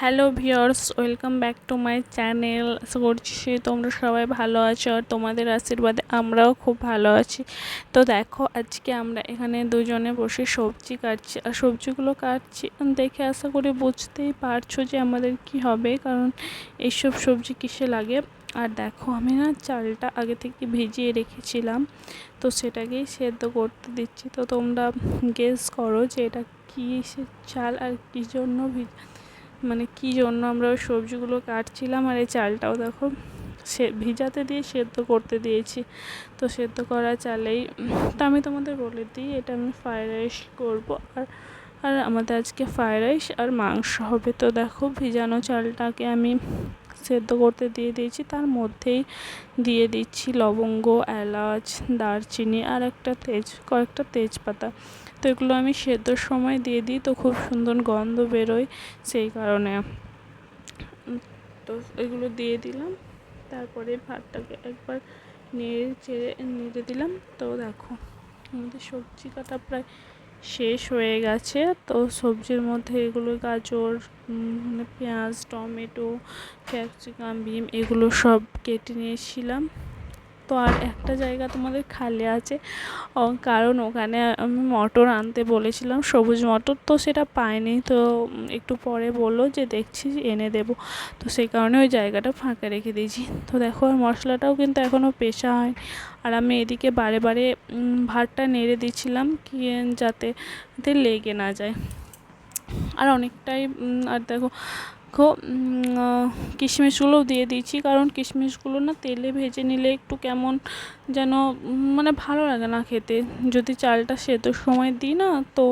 Hello viewers welcome back to my channel. আশা করছি তোমরা সবাই ভালো আছো আর তোমাদের আশীর্বাদে আমরাও খুব ভালো আছি। তো দেখো, আজকে আমরা এখানে দুজনে বসে সবজি কাটছি। আর সবজিগুলো কাটছি দেখে আশা করি বুঝতেই পারছ যে আমাদের কি হবে, কারণ এইসব সবজি কিসে লাগে। আর দেখো, আমি না চালটা আগে থেকে ভিজিয়ে রেখেছিলাম, তো সেটাকেই সেদ্ধ করতে দিচ্ছি। তো তোমরা গেস করো যে এটা কী চাল আর কী জন্য ভিজ মানে কী জন্য আমরা ওই সবজিগুলো কাটছিলাম আর এই চালটাও দেখো সে ভিজাতে দিয়ে সেদ্ধ করতে দিয়েছি। তো সেদ্ধ করা চালেই, তো আমি তোমাদের বলে দিই, এটা আমি ফ্রায়েড রাইস করব আর আর আমাদের আজকে ফ্রায়েড রাইস আর মাংস হবে। তো দেখো ভিজানো চালটাকে আমি সেদ্ধ করতে দিয়ে দিয়েছি, তার মধ্যেই দিয়ে দিচ্ছি লবঙ্গ, এলাচ, দারচিনি আর একটা তেজ, কয়েকটা তেজপাতা। তো এগুলো আমি সেদ্ধর সময় দিয়ে দিই, তো খুব সুন্দর গন্ধ বেরোয় সেই কারণে। তো এগুলো দিয়ে দিলাম, তারপরে ভাতটাকে একবার নেড়ে চেড়ে নেড়ে দিলাম। তো দেখো, আমাদের সবজি কাটা প্রায় শেষ হয়ে গেছে। তো সবজির মধ্যে এগুলো গাজর মানে পেঁয়াজ, টমেটো, ক্যাপসিকাম, বিম এগুলো সব কেটে নিয়েছিলাম। তো আর একটা জায়গা তোমাদের খালি আছে। কারণ ওখানে আমি মটর আনতে বলেছিলাম, সবুজ মটর তো সেটা পাইনি। তো একটু পরে বলল যে দেখছি এনে দেব। তো সেই কারণে ওই জায়গাটা ফাঁকা রেখে দিয়েছি। তো দেখো আর মশলাটাও কিন্তু এখনও পেশা হয় আর আমি এদিকে বারে বারে ভাতটা নেড়ে দিচ্ছিলাম কি যাতে লেগে না যায়। আর অনেকটাই আর দেখো দেখো কিশমিশগুলোও দিয়ে দিয়েছি। কারণ কিশমিশগুলো না তেলে ভেজে নিলে একটু কেমন যেন মানে ভালো লাগে না খেতে। যদি চালটা সেদ্ধর সময় দিই না, তো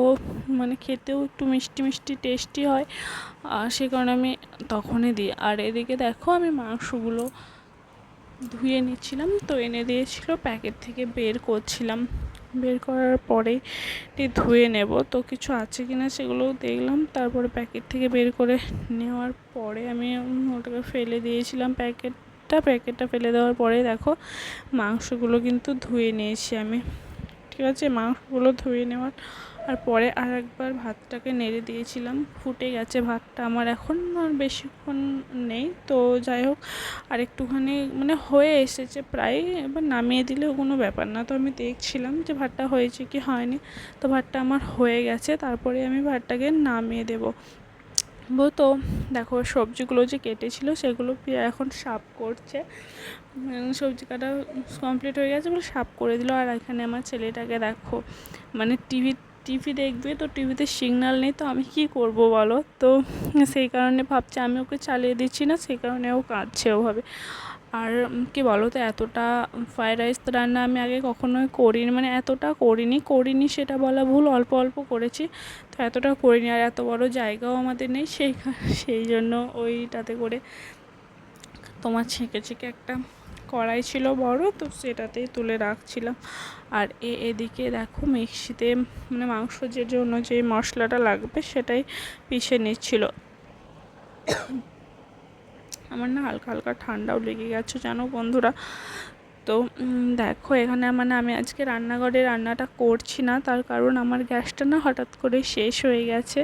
মানে খেতেও একটু মিষ্টি মিষ্টি টেস্টি হয়। আর সে কারণে আমি তখনই দিই। আর এদিকে দেখো, আমি মাংসগুলো ধুয়ে নিচ্ছিলাম। তো এনে দিয়েছিল প্যাকেট থেকে বের করছিলাম। বের করার পরেই ধুয়ে নেব। তো কিছু আছে কি না সেগুলোও দেখলাম। তারপরে প্যাকেট থেকে বের করে নেওয়ার পরে আমি ওটাকে ফেলে দিয়েছিলাম প্যাকেটটা। প্যাকেটটা ফেলে দেওয়ার পরে দেখো মাংসগুলো কিন্তু ধুয়ে নিয়েছি আমি। ঠিক আছে? মাংসগুলো ধুয়ে নেওয়ার আর পরে আর একবার ভাতটাকে নেড়ে দিয়েছিলাম। ফুটে গেছে ভাতটা আমার এখন আর বেশিক্ষণ নেই। তো যাই হোক আর একটুখানি মানে হয়ে এসেছে প্রায়, এবার নামিয়ে দিলেও কোনো ব্যাপার না। তো আমি দেখছিলাম যে ভাতটা হয়েছে কি হয়নি। তো ভাতটা আমার হয়ে গেছে, তারপরে আমি ভাতটাকে নামিয়ে দেবো। তো দেখো সবজিগুলো যে কেটেছিল সেগুলো এখন সাফ করছে। সবজি কাটা কমপ্লিট হয়ে গেছে বলে সাফ করে দিল। আর এখানে আমার ছেলেটাকে দেখো মানে টিভি টিভি দেখবে, তো টিভিতে সিগনাল নেই, তো আমি কি করব বলো? তো সেই কারণে ভাবছি আমি ওকে চালিয়ে দিচ্ছি না, সেই কারণে ও কাঁদছে ওভাবে। আর কি বলো তো, এতটা ফ্রায়েড রাইস রান্না আমি আগে কখনোই করিনি মানে এতটা করিনি করিনি সেটা বলা ভুল, অল্প অল্প করেছি, তো এতটা করিনি, আর এত বড় জায়গাও আমাদের নেই, সেই সেই জন্য ওইটাতে করে তোমার ছেঁকে ছেঁকে একটা কড়াই ছিল বড়, তো সেটাতেই তুলে রাখছিলাম। আর এ এদিকে দেখো মিক্সিতে মানে মাংস যে জন্য যে মশলাটা লাগবে সেটাই পিষে নিচ্ছিল। আমার না হালকা হালকা ঠান্ডাও লেগে গেছে, জানো বন্ধুরা? তো দেখো এখানে মানে আমি আজকে রান্নাঘরে রান্নাটা করছি না, তার কারণ আমার গ্যাসটা না হঠাৎ করে শেষ হয়ে গেছে।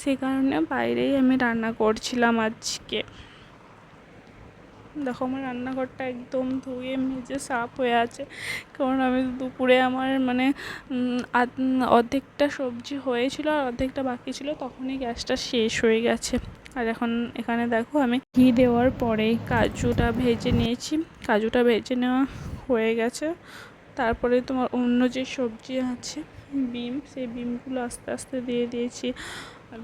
সেই কারণে বাইরেই আমি রান্না করছিলাম আজকে। দেখো আমার রান্নাঘরটা একদম ধুয়ে মেজে সাফ হয়ে আছে। কারণ আমি দুপুরে আমার মানে অর্ধেকটা সবজি হয়েছিল আর অর্ধেকটা বাকি ছিল, তখনই গ্যাসটা শেষ হয়ে গেছে। আর এখন এখানে দেখো আমি ঘি দেওয়ার পরে কাজুটা ভেজে নিয়েছি। কাজুটা ভেজে নেওয়া হয়ে গেছে। তারপরে তোমার অন্য যে সবজি আছে, বিম, সেই বিমগুলো আস্তে আস্তে দিয়ে দিয়েছি।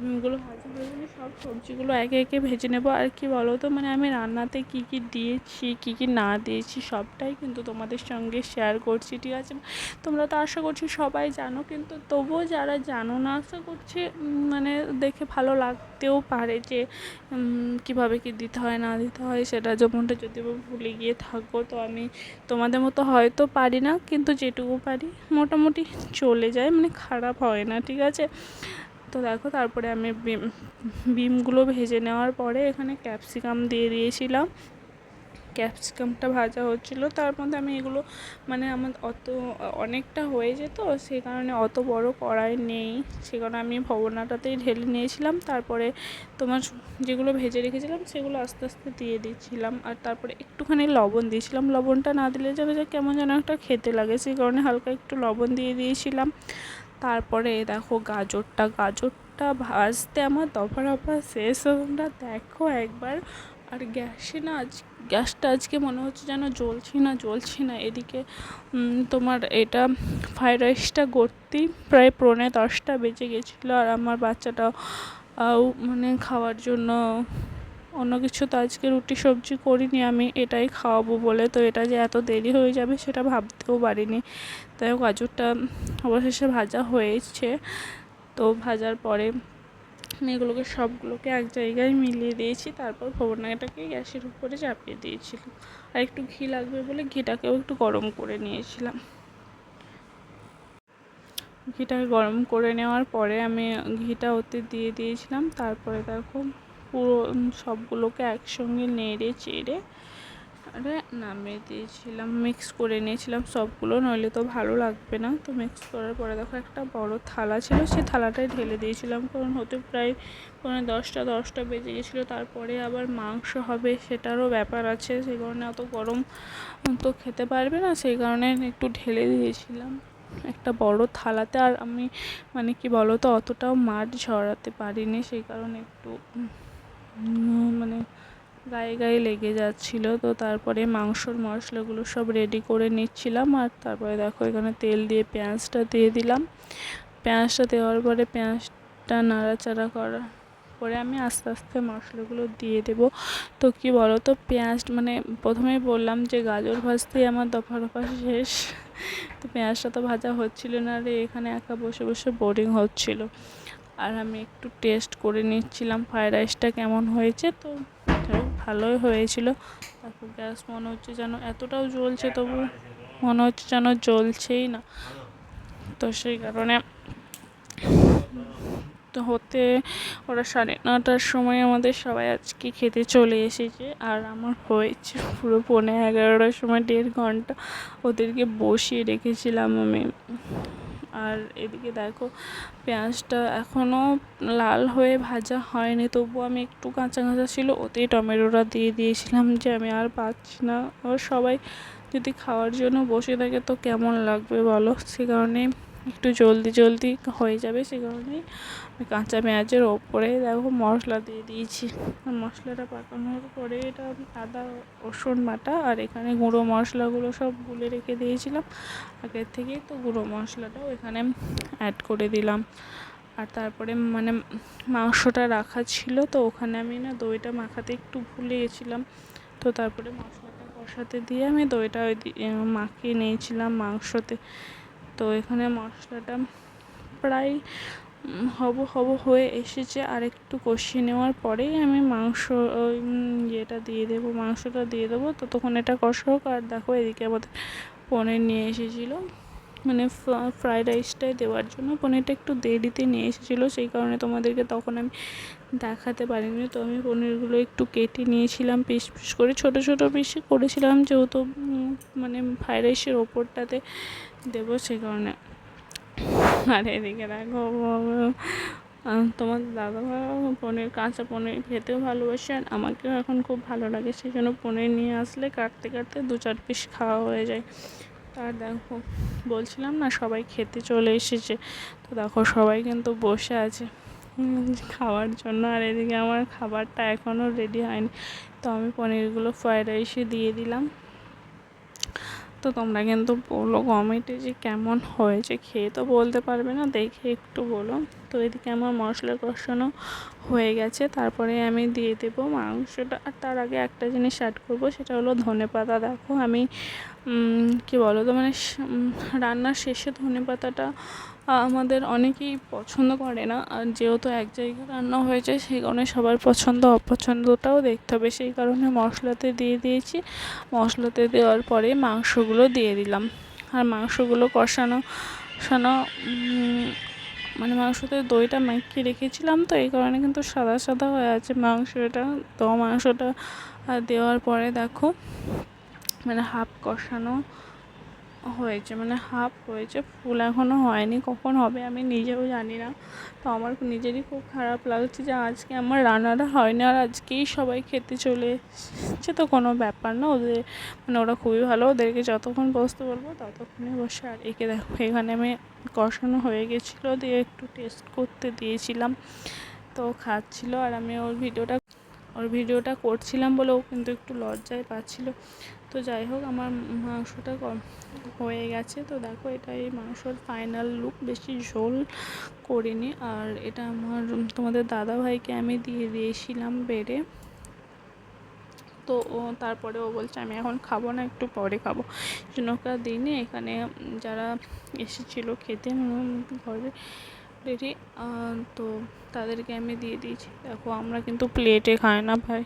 বিমগুলো ভাজা হয়ে গেলে সব সবজিগুলো একে একে ভেজে নেব। আর কি বলো তো মানে আমি রান্নাতে কী কী দিয়েছি, কী কী না দিয়েছি, সবটাই কিন্তু তোমাদের সঙ্গে শেয়ার করছি, ঠিক আছে? তোমরা তো আশা করছি সবাই জানো, কিন্তু তবুও যারা জানো না, আশা করছি মানে দেখে ভালো লাগতেও পারে যে কীভাবে কী দিতে হয়, না দিতে হয়, সেটা যেমনটা যদি ভুলে গিয়ে থাকো, তো আমি তোমাদের মতো হয়তো পারি না, কিন্তু যেটুকু পারি, মোটামুটি চলে যায় মানে খারাপ হয় না, ঠিক আছে? তো দেখো তারপরে আমি বিম, বিমগুলো ভেজে নেওয়ার পরে এখানে ক্যাপসিকাম দিয়ে দিয়েছিলাম। ক্যাপসিকামটা ভাজা হচ্ছিল। তার মধ্যে আমি এগুলো মানে আমার অত, অনেকটা হয়ে যেত, সে কারণে অত বড় কড়াই নেই। সে কারণে আমি ভবনাটাতেই ঢেলে নিয়েছিলাম। তারপরে তোমার যেগুলো ভেজে রেখেছিলাম, সেগুলো আস্তে আস্তে দিয়ে দিচ্ছিলাম। আর তারপরে একটুখানি লবণ দিয়েছিলাম। লবণটা না দিলে যেন যে কেমন যেন একটা খেতে লাগে। সেই কারণে হালকা একটু লবণ দিয়ে দিয়েছিলাম। তারপরে দেখো গাজরটা গাজরটা ভাজতে আমার দফা রফা শেষ তোমরা দেখো একবার। আর গ্যাসে না আজ, গ্যাসটা আজকে মনে হচ্ছে যেন জ্বলছে না জ্বলছে না। এদিকে তোমার এটা ফ্রাইড রাইসটা করতেই প্রায় পৌনে দশটা বেজে গেছিল। আর আমার বাচ্চাটাও মানে খাওয়ার জন্য অন্য কিছু তো আজকে রুটি, সবজি করিনি, আমি এটাই খাওয়াবো বলে। তো এটা যে এত দেরি হয়ে যাবে সেটা ভাবতেও পারিনি। তাই গাজরটা অবশেষে ভাজা হয়েছে। তো ভাজার পরে আমি এগুলোকে সবগুলোকে এক জায়গায় মিলিয়ে দিয়েছি। তারপর ভবনাটাকে গ্যাসের উপরে চাপিয়ে দিয়েছিলাম। আর একটু ঘি লাগবে বলে ঘিটাকেও একটু গরম করে নিয়েছিলাম। ঘিটাকে গরম করে নেওয়ার পরে আমি ঘিটা ওতে দিয়ে দিয়েছিলাম। তারপরে দেখো পুরো সবগুলোকে একসঙ্গে নেড়ে চেড়ে আরে নামিয়ে দিয়েছিলাম মিক্স করে নিয়েছিলাম সবগুলো, নইলে তো ভালো লাগবে না। তো মিক্স করার পরে দেখো একটা বড় থালা ছিল, সেই থালাটাই ঢেলে দিয়েছিলাম, কারণ হতে প্রায় পনেরো দশটা দশটা বেজে গেছিল। তারপরে আবার মাংস হবে, সেটারও ব্যাপার আছে, সেই কারণে অত গরম তো খেতে পারবে না, সেই কারণে একটু ঢেলে দিয়েছিলাম একটা বড় থালাতে। আর আমি মানে কি বলো তো অতটাও মাঠ ঝরাতে পারিনি, সেই কারণে একটু মানে গায়ে গায়ে লেগে যাচ্ছিল। তো তারপরে মাংসর মশলাগুলো সব রেডি করে নিচ্ছিলাম আর তারপরে দেখো এখানে তেল দিয়ে পেঁয়াজটা দিয়ে দিলাম। পেঁয়াজটা দেওয়ার পরে পেঁয়াজটা নাড়াচাড়া করা পরে আমি আস্তে আস্তে মশলাগুলো দিয়ে দেবো। তো কি বলো তো পেঁয়াজ মানে প্রথমেই বললাম যে গাজর ভাজতেই আমার দফা দফা শেষ। তো পেঁয়াজটা তো ভাজা হচ্ছিল না রে এখানে একা বসে বসে বোরিং হচ্ছিল। আর আমি একটু টেস্ট করে নিচ্ছিলাম ফ্রায়েড রাইসটা কেমন হয়েছে, তো ভালোই হয়েছিল। তারপর গ্যাস মনে হচ্ছে যেন এতটাও জ্বলছে, তবু মনে হচ্ছে যেন জ্বলছেই না। তো সেই কারণে তো হতে, ওরা সাড়ে নটার সময় আমাদের সবাই আজকে খেতে চলে এসেছে, আর আমার হয়েছে পুরো পৌনে এগারোটার সময়, দেড় ঘণ্টা ওদেরকে বসিয়ে রেখেছিলাম আমি। আর এদিকে দেখো পেঁয়াজটা এখনও লাল হয়ে ভাজা হয়নি, তবু আমি একটু কাঁচা কাঁচা ছিল, ওতেই টমেটোটা দিয়ে দিয়েছিলাম যে আমি আর পাচ্ছি না। ও সবাই যদি খাওয়ার জন্য বসে থাকে তো কেমন লাগবে বলো? সে কারণে একটু জলদি জলদি হয়ে যাবে সে কারণেই আমি কাঁচা পেঁয়াজের ওপরে দেখো মশলা দিয়ে দিয়েছি। মশলাটা পাকানোর পরে এটা আদা, রসুন বাটা আর এখানে গুঁড়ো মশলাগুলো সব গুলে রেখে দিয়েছিলাম। আগের থেকেই তো গুঁড়ো মশলাটাও এখানে অ্যাড করে দিলাম। আর তারপরে মানে মাংসটা রাখা ছিল তো ওখানে আমি না দইটা মাখাতে একটু ভুলে গেছিলাম তো তারপরে মশলাটা কষাতে দিয়ে আমি দইটা মাখিয়ে নিয়েছিলাম মাংসতে। তো এখানে মশলাটা প্রায় হব হব হয়ে এসেছে। আর একটু কষিয়ে নেওয়ার পরেই আমি মাংস, ওই ইয়েটা দিয়ে দেবো, মাংসটা দিয়ে দেবো। ততক্ষণ এটা কষা হোক। আর দেখো এদিকে আমাদের পনির নিয়ে এসেছিল। মানে ফ্রায়েড রাইসটাই দেওয়ার জন্য। পনিরটা একটু দেরিতে নিয়ে এসেছিল, সেই কারণে তোমাদেরকে তখন আমি দেখাতে পারিনি। তো আমি পনিরগুলো একটু কেটে নিয়েছিলাম, পিস পিস করে। ছোট ছোট পিসে করেছিলাম, যেহেতু মানে ফ্রায়েড রাইসের ওপরটাতে দেবো, সেই কারণে। আর এদিকে দেখো তোমার দাদা পনির, কাঁচা পনির খেতেও ভালোবাসে, আর আমাকেও এখন খুব ভালো লাগে, সেই জন্য পনির নিয়ে আসলে কাটতে কাটতে দু চার পিস খাওয়া হয়ে যায়। তার দেখো, বলছিলাম না সবাই খেতে চলে এসেছে। তো দেখো, সবাই কিন্তু বসে আছে। খাওয়ার জন্য। আর এদিকে আমার খাবারটা এখনও রেডি হয়নি। তো আমি পনিরগুলো ফ্রায়েড রাইসে দিয়ে দিলাম। তো তোমরা কিন্তু বলো কমেন্টে যে কেমন হয়েছে। খেয়ে তো বলতে পারবে না, দেখে একটু বলো। তো এদিকে আমার মশলা কষানো হয়ে গেছে। তারপরে আমি দিয়ে দেবো মাংসটা। আর তার আগে একটা জিনিস অ্যাড করব, সেটা হলো ধনে পাতা দেখো, আমি কি বলো তো মানে রান্নার শেষে ধনে পাতাটা আমাদের অনেকেই পছন্দ করে না। আর যেহেতু এক জায়গায় রান্না হয়েছে, সেই কারণে সবার পছন্দ, অপছন্দটাও দেখতে হবে। সেই কারণে মশলাতে দিয়ে দিয়েছি। মশলাতে দেওয়ার পরে মাংসগুলো দিয়ে দিলাম। আর মাংসগুলো কষানো কষানো মানে মাংসতে দইটা মাখিয়ে রেখেছিলাম তো, এই কারণে কিন্তু সাদা সাদা হয়ে আছে মাংসটা। তো মাংসটা দেওয়ার পরে দেখো মানে হাফ কষানো হয়েছে মানে হাফ হয়েছে, ফুল এখনও হয়নি, কখন হবে আমি নিজেও জানি না। তো আমার নিজেরই খুব খারাপ লাগছে যে আজকে আমার রান্নাটা হয়নি আর আজকেই সবাই খেতে চলে এসেছে, তো কোনো ব্যাপার না, ওদের মানে ওরা খুবই ভালো, ওদেরকে যতক্ষণ বসতে বলব ততক্ষণে বসে, আর একে দেখো এখানে আমি কষানো হয়ে গেছিল, দিয়ে একটু টেস্ট করতে দিয়েছিলাম, তো খাচ্ছিলো, আর আমি ওর ভিডিওটা ওর ভিডিওটা করছিলাম বলে ও কিন্তু একটু লজ্জায় পাচ্ছিল। তো যাই হোক, আমার মাংসটা হয়ে গেছে। তো দেখো এটা এই মাংসর ফাইনাল লুক বেশি ঝোল করিনি। আর এটা আমার তোমাদের দাদা ভাইকে আমি দিয়ে দিয়েছিলাম বেড়ে। তো ও তারপরে ও বলছে, আমি এখন খাব না, একটু পরে খাব। জন্য দিইনি। এখানে যারা এসেছিল খেতে ঘরে রেডি। তো তাদেরকে আমি দিয়ে দিয়েছি। দেখো, আমরা কিন্তু প্লেটে খাই না ভাই।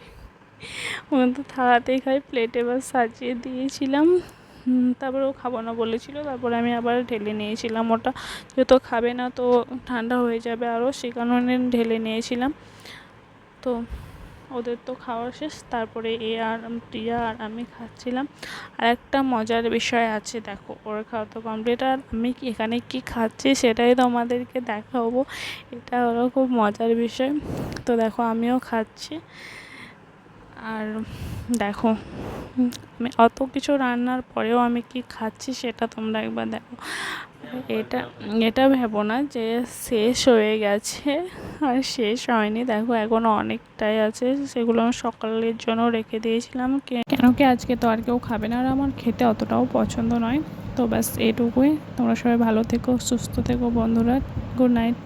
ওখানে তো থালাতেই খাই, প্লেটে এবার সাজিয়ে দিয়েছিলাম। তারপরে ও খাব না বলেছিল। তারপরে আমি আবার ঢেলে নিয়েছিলাম ওটা। যেহেতু খাবে না, তো ঠান্ডা হয়ে যাবে আরও সে কারণে ঢেলে নিয়েছিলাম। তো ওদের তো খাওয়া শেষ, তারপরে এ আর প্রিয়া আর আমি খাচ্ছিলাম। আর একটা মজার বিষয় আছে, দেখো, ওর খাওয়া তো কমপ্লিট আর আমি এখানে কি খাচ্ছি সেটাই তোমাদেরকে দেখাবো। এটা হলো খুব মজার বিষয়। তো দেখো, আমিও খাচ্ছি। আর দেখো, আমি অত কিছু রান্নার পরেও আমি কি খাচ্ছি সেটা তোমরা একবার দেখো। এটা এটা ভেবো না যে শেষ হয়ে গেছে আর শেষ হয়নি। দেখো এখনও অনেকটাই আছে। সেগুলো আমি সকালের জন্য রেখে দিয়েছিলাম। কেন কি আজকে তো আর কেউ খাবে না আর আমার খেতে অতটাও পছন্দ নয়। তো ব্যাস, এটুকুই। তোমরা সবাই ভালো থেকো, সুস্থ থেকো বন্ধুরা। Good night.